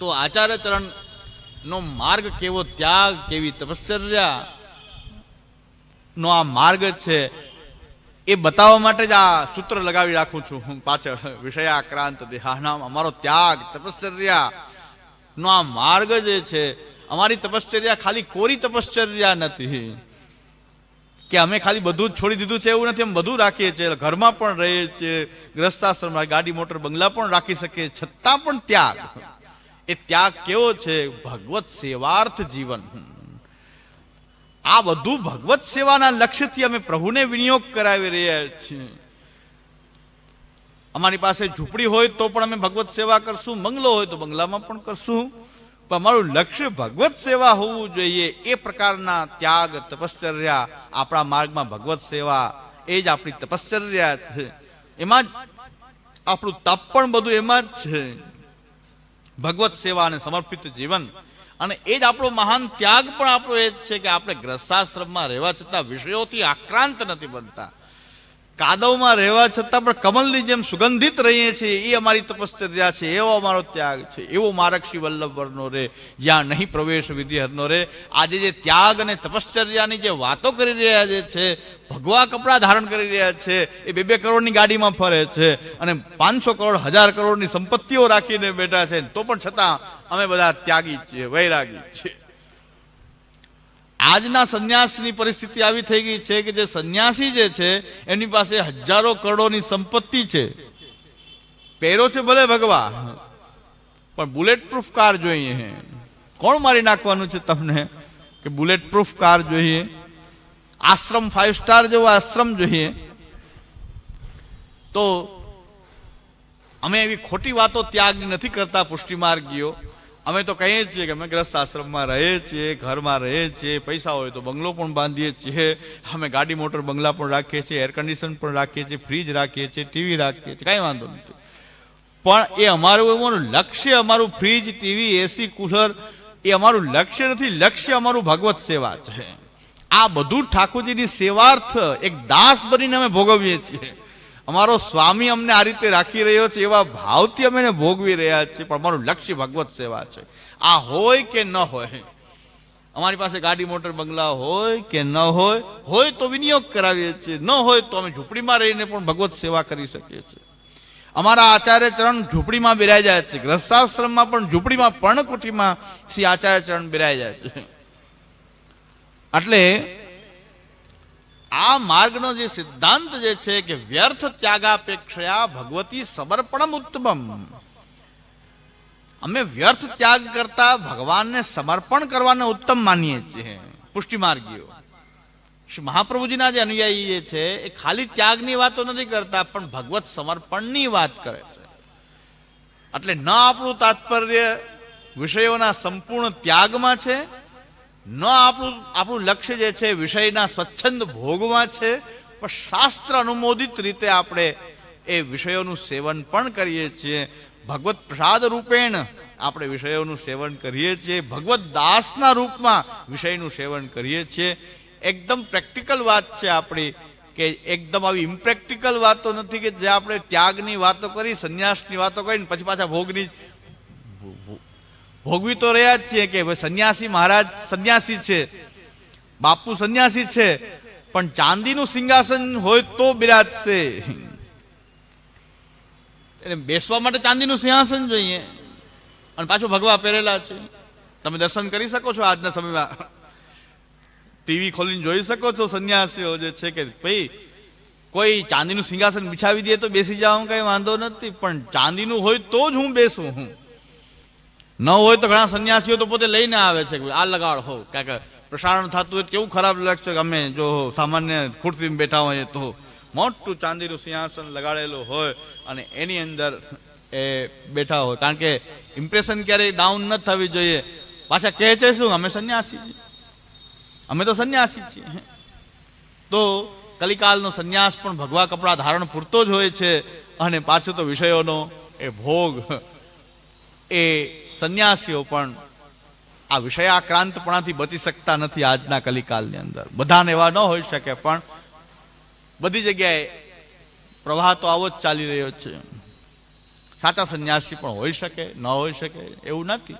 તો આચાર્ય ચરણ નો માર્ગ કેવો? ત્યાગ કેવી? તપશ્ચર્યા નો આ માર્ગ છે. એ બતાવવા માટે જ આ સૂત્ર લગાવી રાખું છું હું પાછળ. વિષયાક્રાંત દેહાનામ, અમારો ત્યાગ તપશ્ચર્યા નો આ માર્ગ જે છે, અમારી તપશ્ચર્યા ખાલી કોરી તપશ્ચર્યા નથી. કે અમે ખાલી બધું જ છોડી દીધું છે એવું નથી, અમે બધું રાખીએ છીએ. ઘરમાં પણ રહીએ છીએ ગ્રસ્તાશ્રમ ગાડી, મોટર, બંગલા પણ રાખી શકીએ છતાં પણ ત્યાગ. એ ત્યાગ કેવો છે? ભગવત સેવાર્થ જીવન. આ બધું ભગવત સેવાના લક્ષ્યથી અમે પ્રભુને વિનિયોગ કરાવી રહ્યા છીએ. અમારી પાસે ઝૂંપડી હોય તો પણ અમે ભગવત સેવા કરશું, બંગલો હોય તો બંગલામાં પણ કરશું. પણ અમારું લક્ષ્ય ભગવત સેવા હોવું જોઈએ. એ પ્રકારના ત્યાગ, તપશ્ચર્યા આપણા માર્ગમાં ભગવત સેવા એ જ આપણી તપશ્ચર્યા છે. એમાં જ આપણું તપ પણ બધું એમાં જ છે. ભગવત સેવા અને સમર્પિત જીવન. અને એ જ આપણો મહાન ત્યાગ પણ આપણો એ જ છે કે આપણે ગ્રસ્તાશ્રમમાં રહેવા છતાં વિષયોથી આક્રાંત નથી બનતા. કાદવમાં રહેવા છતાં પણ કમલની જેમ સુગંધિત રહીએ છીએ, એ અમારી તપશ્ચર્યા છે, એવો અમારો ત્યાગ છે, એવો મારક્ષી શ્રી વલ્લભવરનો રે, જ્યાં નહીં પ્રવેશ વિધિ હરનો રે. આજે જે ત્યાગ અને તપશ્ચર્યાની જે વાતો કરી રહ્યા જે છે, ભગવા કપડાં ધારણ કરી રહ્યા છે, એ બે બે કરોડની ગાડીમાં ફરે છે અને પાંચસો કરોડ, હજાર કરોડની સંપત્તિઓ રાખીને બેઠા છે. તો પણ છતાં અમે બધા ત્યાગી છીએ, વૈરાગી છીએ. આજના સંન્યાસની પરિસ્થિતિ આવી થઈ ગઈ છે કે જે સંન્યાસી જે છે, એની પાસે હજારો કરોડોની સંપત્તિ છે. પહેરો છે ભલે ભગવા પણ બુલેટ પ્રૂફ કાર જોઈએ કોણ મારી નાખવાનું છે તમને કે બુલેટ પ્રૂફ કાર જોઈએ? આશ્રમ ફાઈવ સ્ટાર જેવો આશ્રમ જોઈએ. તો અમે એવી ખોટી વાતો ત્યાગની નથી કરતા પુષ્ટિમાર્ગીઓ. અમે તો કહીએ છીએ કે અમે ગ્રસ્ત આશ્રમમાં રહીએ છીએ, ઘરમાં રહીએ છીએ, પૈસા હોય તો બંગલો પણ બાંધીએ છીએ. અમે ગાડી, મોટર, બંગલા પણ રાખીએ છીએ એર કન્ડિશન પણ રાખીએ છીએ ફ્રીજ રાખીએ છીએ ટીવી રાખીએ છીએ, કાંઈ વાંધો નથી. પણ એ અમારું એવું લક્ષ્ય, અમારું ફ્રીજ ટીવી એસી કુલર એ અમારું લક્ષ્ય નથી. લક્ષ્ય અમારું ભગવત સેવા છે. આ બધું ઠાકોરજીની સેવાર્થ એક દાસ બનીને અમે ભોગવીએ છીએ. અમારો સ્વામી અમને આ રીતે રાખી રહ્યો છે, એવા ભાવથી અમે ભોગવી રહ્યા છીએ, પણ અમારું લક્ષ્ય ભગવત સેવા છે. આ હોય કે ન હોય? અમારી પાસે ગાડી, મોટર, બંગલા હોય કે ન હોય? હોય તો વિનિયોગ કરાવીએ છીએ, ન હોય તો અમે ઝૂંપડીમાં રહીને પણ ભગવત સેવા કરી શકીએ છીએ. અમારા આચાર્ય ચરણ ઝૂંપડીમાં બિરાઈ જાય છે ગ્રસ્તાશ્રમમાં પણ ઝૂંપડીમાં, પર્ણકુટીમાં શ્રી આચાર્ય ચરણ બિરાઈ જાય છે. એટલે આ માર્ગનો જે સિદ્ધાંત જે છે કે વ્યર્થ ત્યાગાપેક્ષયા ભગવતી સમર્પણમ ઉત્તમમ. અમે વ્યર્થ ત્યાગ કરતા ભગવાનને સમર્પણ કરવાને ઉત્તમ માનીએ છીએ. પુષ્ટિ માર્ગીઓ શ્રી મહાપ્રભુજીના જે અનુયાયી જે છે, એ ખાલી ત્યાગની વાતો નથી કરતા, પણ ભગવત સમર્પણની વાત કરે છે. એટલે ન આપણું તાત્પર્ય વિષયોના સંપૂર્ણ ત્યાગમાં છે ન આપણું આપણું લક્ષ્ય જે છે, વિષયના સ્વચ્છંદ ભોગમાં છે, પણ શાસ્ત્ર અનુમોદિત રીતે આપણે એ વિષયોનું સેવન પણ કરીએ છીએ. ભગવત પ્રસાદ રૂપેણ આપણે વિષયોનું સેવન કરીએ છીએ. ભગવત દાસના રૂપમાં વિષયનું સેવન કરીએ છીએ. એકદમ પ્રેક્ટિકલ વાત છે આપણી કે એકદમ આવી ઇમ્પ્રેક્ટિકલ વાતો નથી કે જે આપણે ત્યાગની વાતો કરી, સંન્યાસની વાતો કરીને પછી પાછા ભોગની ભોગવી તો રહ્યા જ છીએ કે ભાઈ સંન્યાસી મહારાજ સંન્યાસી છે, બાપુ સંન્યાસી છે, પણ ચાંદીનું સિંહાસન હોય તો બિરાજશે. એટલે બેસવા માટે ચાંદીનું સિંહાસન જોઈએ. અને પાછું ભગવા પહેરેલા છે. તમે દર્શન કરી શકો છો આજના સમયમાં. ટીવી ખોલીને જોઈ શકો છો સંન્યાસીઓ જે છે કે ભાઈ, કોઈ ચાંદીનું સિંહાસન બિછાવી દે તો બેસી જાવ કઈ વાંધો નથી. પણ ચાંદીનું હોય તો જ હું બેસું હું. ન હોય તો ઘણા સંન્યાસીઓ તો પોતે લઈને આવે છે આ લગાડ હો. કારણ કે પ્રસારણ થતું હોય કેવું ખરાબ લાગશે અમે જો સામાન્ય ખુરશીમાં બેઠા હોઈએ તો. મોટું ચાંદીનું સિંહાસન લગાડેલું હોય અને એની અંદર એ બેઠા હોય. કારણ કે ઇમ્પ્રેશન ક્યારેય ડાઉન ન થવી જોઈએ. પાછા કહે છે શું? અમે સંન્યાસી છીએ. અમે તો સંન્યાસી છીએ. તો કલિકાલનો સંન્યાસ પણ ભગવા કપડા ધારણ પૂરતો જ હોય છે અને પાછો તો વિષયોનો એ ભોગ એ સંન્યાસીઓ પણ આ વિષયાક્રાંતપણાથી બચી શકતા નથી આજના કલિકાલની અંદર. બધાને એવા ન હોઈ શકે, પણ બધી જગ્યાએ પ્રવાહ તો આવો જ ચાલી રહ્યો છે. સાચા સંન્યાસી પણ હોઈ શકે, ન હોઈ શકે, એવું નથી.